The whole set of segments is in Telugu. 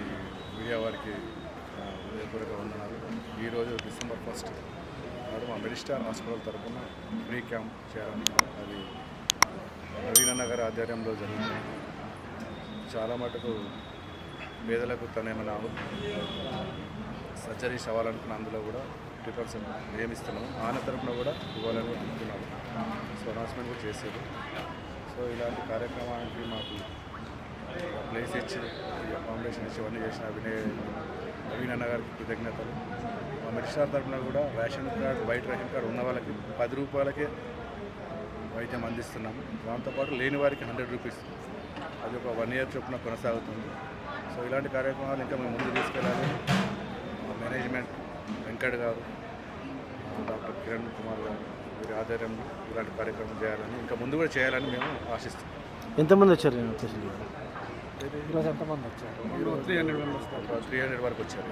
వచ్చిన మీడియా వారికి హృదయపూర్వక వందనాలు. ఈరోజు డిసెంబర్ ఫస్ట్ నాడు మా మెడిస్టార్ హాస్పిటల్ తరఫున ఫ్రీ క్యాంప్ చేయాలని అది నవీనన్న గారి ఆధ్వర్యంలో జరుగుతుంది చాలా మటుకు పేదలకు తనేమైనా సర్జరీ సర్జరీస్ అవ్వాలనుకున్న అందులో కూడా ఫిఫ్టీ పర్సెంట్ నియమిస్తున్నాము. ఆయన తరఫున కూడా ఇవ్వాలని అనుకుంటున్నాము సో అనౌన్స్మెంట్ కూడా చేసేది సో ఇలాంటి కార్యక్రమానికి మాకు ప్లేస్ ఇచ్చి ఈ అకామిడేషన్ ఇచ్చి ఇవన్నీ చేసిన వినయ్ నవీన్ అన్న గారికి కృతజ్ఞతలు. మా మెడిస్టార్ తరఫున కూడా రేషన్ కార్డు బయట రేషన్ కార్డు ఉన్న వాళ్ళకి పది రూపాయలకే వైద్యం అందిస్తున్నాము దాంతోపాటు లేని వారికి హండ్రెడ్ రూపీస్ అది ఒక వన్ ఇయర్ చొప్పున కొనసాగుతుంది. సో ఇలాంటి కార్యక్రమాలు ఇంకా మేము ముందు తీసుకెళ్ళాలి. మా మేనేజ్మెంట్ వెంకట్ గారు డాక్టర్ కిరణ్ కుమార్ గారు వీరి ఆధ్వర్యంలో ఇలాంటి కార్యక్రమం చేయాలని ఇంకా ముందు కూడా చేయాలని మేము ఆశిస్తున్నాం. ఎంతమంది వచ్చారు? నేను వచ్చేసి ఈరోజు ఎంతమంది వచ్చారు? Three hundred members three hundred వరకు వచ్చారు.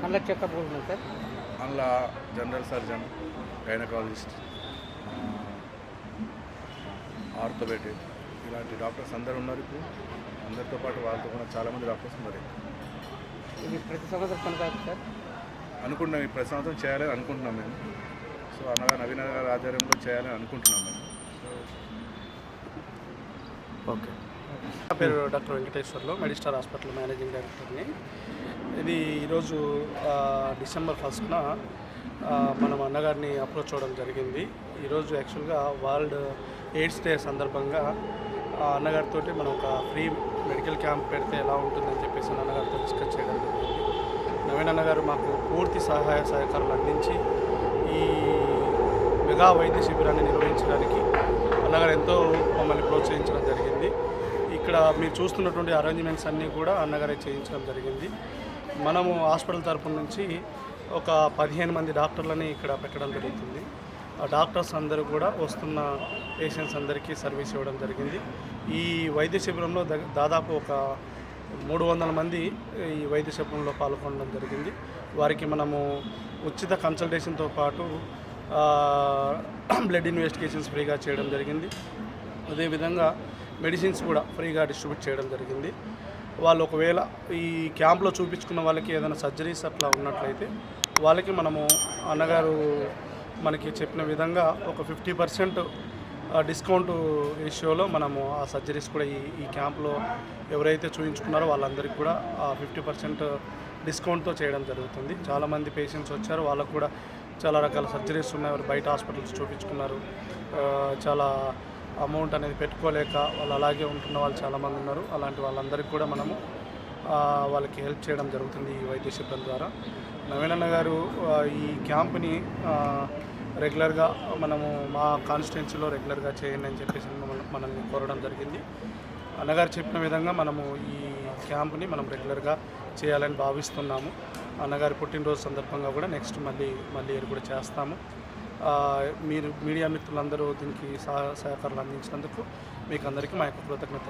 కళ్ళ చెకప్ ఉంది సార్? అందులో జనరల్ సర్జన్ గైనకాలజిస్ట్ ఆర్థోపెటిక్ ఇలాంటి డాక్టర్స్ అందరు ఉన్నారు ఇప్పుడు. అందరితో పాటు వాళ్ళతో కూడా చాలామంది డాక్టర్స్ ఉన్నారు ఇది ప్రతి సంవత్సరం కొనసాగుతుంది సార్? అనుకుంటున్నాం ఈ ప్రతి సంవత్సరం చేయాలని అనుకుంటున్నాం మేము. సో అనగా నవీన గారి ఆధ్వర్యంలో చేయాలని అనుకుంటున్నాం మేము. ఓకే. నా పేరు doctor Venkateswarlu Medistar hospital managing డైరెక్టర్ని. ఇది ఈరోజు డిసెంబర్ ఫస్ట్న మనం అన్నగారిని అప్రోచ్ అవ్వడం జరిగింది. ఈరోజు యాక్చువల్గా వరల్డ్ ఎయిడ్స్ డే సందర్భంగా ఆ అన్నగారితో మనం ఒక ఫ్రీ మెడికల్ క్యాంప్ పెడితే ఎలా ఉంటుందని చెప్పేసి అన్నగారితో డిస్కస్ చేయడం జరిగింది. నవీన్ అన్నగారు మాకు పూర్తి సహాయ సహకారాలు అందించి ఈ మెగా వైద్య శిబిరాన్ని నిర్వహించడానికి అన్నగారు ఎంతో మమ్మల్ని ప్రోత్సహించడం జరిగింది. ఇక్కడ మీరు చూస్తున్నటువంటి అరేంజ్మెంట్స్ అన్నీ కూడా అన్నగారే చేయించడం జరిగింది. మనము హాస్పిటల్ తరపు నుంచి ఒక పదిహేను మంది డాక్టర్లని ఇక్కడ పెట్టడం జరుగుతుంది. ఆ డాక్టర్స్ అందరూ కూడా వస్తున్న పేషెంట్స్ అందరికీ సర్వీస్ ఇవ్వడం జరిగింది. ఈ వైద్య శిబిరంలో దాదాపు ఒక మూడు వందల మంది ఈ వైద్య శిబిరంలో పాల్గొనడం జరిగింది. వారికి మనము ఉచిత కన్సల్టేషన్తో పాటు బ్లడ్ ఇన్వెస్టిగేషన్స్ ఫ్రీగా చేయడం జరిగింది. అదేవిధంగా మెడిసిన్స్ కూడా ఫ్రీగా డిస్ట్రిబ్యూట్ చేయడం జరిగింది. వాళ్ళు ఒకవేళ ఈ క్యాంప్లో చూపించుకున్న వాళ్ళకి ఏదైనా సర్జరీస్ అట్లా ఉన్నట్లయితే వాళ్ళకి మనము అన్నగారు మనకి చెప్పిన విధంగా ఒక ఫిఫ్టీ పర్సెంట్ డిస్కౌంట్ రేషియోలో మనము ఆ సర్జరీస్ కూడా ఈ ఈ క్యాంప్లో ఎవరైతే చూపించుకున్నారో వాళ్ళందరికీ కూడా ఆ ఫిఫ్టీ పర్సెంట్ డిస్కౌంట్తో చేయడం జరుగుతుంది. చాలామంది పేషెంట్స్ వచ్చారు వాళ్ళకు కూడా చాలా రకాల సర్జరీస్ ఉన్నాయి. బయట హాస్పిటల్స్ చూపించుకున్నారు. చాలా అమౌంట్ అనేది పెట్టుకోలేక వాళ్ళు అలాగే ఉంటున్న వాళ్ళు చాలామంది ఉన్నారు. అలాంటి వాళ్ళందరికీ కూడా మనము వాళ్ళకి హెల్ప్ చేయడం జరుగుతుంది ఈ వైద్య శిబిరం ద్వారా. నవీనన్న గారు ఈ క్యాంప్ని రెగ్యులర్గా మనము మా కాన్స్టిట్యున్సీలో రెగ్యులర్గా చేయండి అని చెప్పేసి మనం- మనల్ని కోరడం జరిగింది. అన్నగారు చెప్పిన విధంగా మనము ఈ క్యాంప్ని మనం రెగ్యులర్గా చేయాలని భావిస్తున్నాము. అన్నగారి పుట్టినరోజు సందర్భంగా కూడా నెక్స్ట్ మళ్ళీ మళ్ళీ కూడా చేస్తాము. మీరు మీడియా మిత్రులందరూ దీనికి సహ సహకారాలు అందించినందుకు మీకు అందరికీ మా యొక్క కృతజ్ఞత